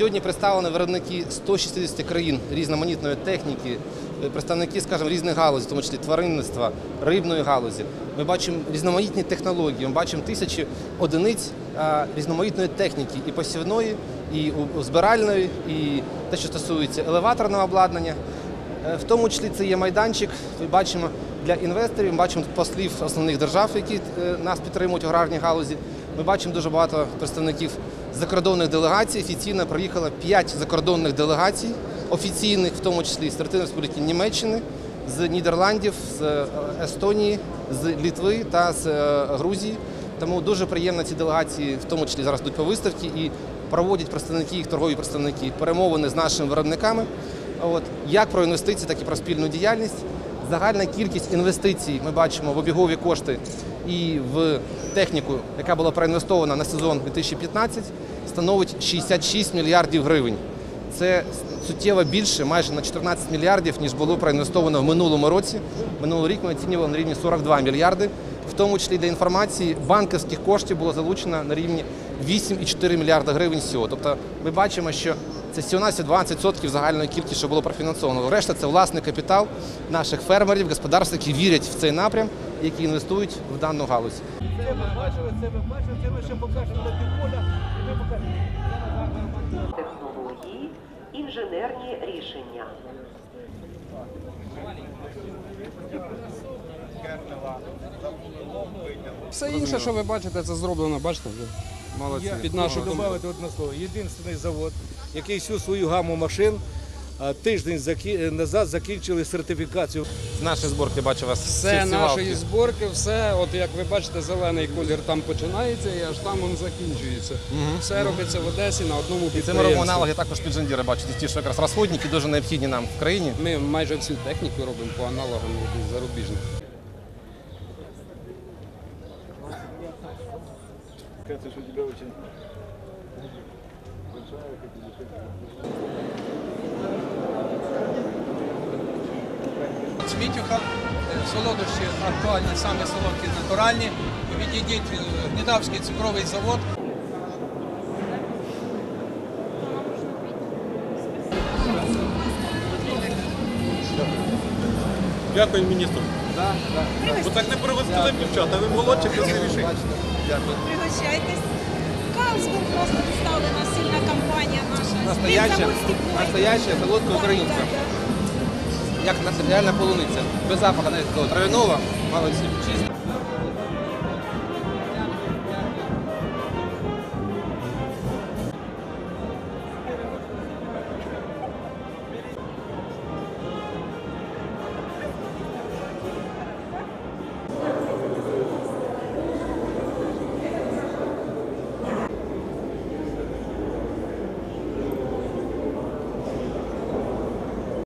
Сьогодні представлені виробники 160 країн різноманітної техніки, е, представники, скажімо, різних галузей, в тому числі тваринництва, рибної галузі. Ми бачимо різноманітні технології, ми бачимо тисячі одиниць різноманітної техніки і посівної, і у- у збиральної, і те, що стосується елеваторного обладнання. Е, В тому числі це є майданчик. Ми бачимо для інвесторів, ми бачимо послів основних держав, які е, нас підтримують в аграрній галузі. Ми бачимо дуже багато представників закордонних делегацій. Офіційно приїхало 5 закордонних делегацій, офіційних, в тому числі з Територіальної Республіки Німеччини, з Нідерландів, з е, Естонії, з Літви та з е, Грузії. Тому дуже приємно ці делегації, в тому числі зараз йдуть по виставці і проводять представники, їх торгові представники перемовини з нашими виробниками. От як про інвестиції, так і про спільну діяльність. Загальна кількість інвестицій ми бачимо в обігові кошти і в техніку, яка була проінвестована на сезон 2015, становить 66 мільярдів гривень. Це суттєво більше, майже на 14 мільярдів, ніж було проінвестовано в минулому році. Минулий рік ми оцінювали на рівні 42 мільярди. В тому числі для інформації банківських коштів було залучено на рівні 8,4 мільярда гривень всього. Тобто ми бачимо, що це всього 20% загальної кількості, що було профінансовано. Решта це власний капітал наших фермерів, господарств, які вірять в цей напрям, які інвестують в дану галузь. Це ми бачили, це ми бачили, це ми ще покажемо на півполя, і ми покажемо. технології, інженерні рішення. Все інше, що ви бачите, це зроблено, бачите, вже. Молодці. Я Під нашу хочу додати одне слово. Єдиний завод, який всю свою гаму машин а, тиждень заки- назад закінчили сертифікацію. З нашої зборки бачу вас. Все всі нашої зборки, все, от як ви бачите, зелений колір там починається і аж там він закінчується. Все робиться в Одесі на одному І це ми підприємстві. робимо аналоги також під Джандіри, бачите, ті, що якраз розходники дуже необхідні нам в країні. Ми майже всю техніку робимо по аналогам якихось зарубіжних. Смітюха, е, солодощі актуальні, самі солодкі, натуральні. Відійдіть е, Гнідавський цукровий завод. Дякую міністру. Бо так не привезли дівчата, ви молодші, красивіші. Пригощайтесь. Калсбург просто представлена сильна компанія наша. Настояща, Співзаводський двор. настояща солодка Да, українська. да, да. Як національна полуниця. Без запаху навіть такого травяного, молодці. Чисто.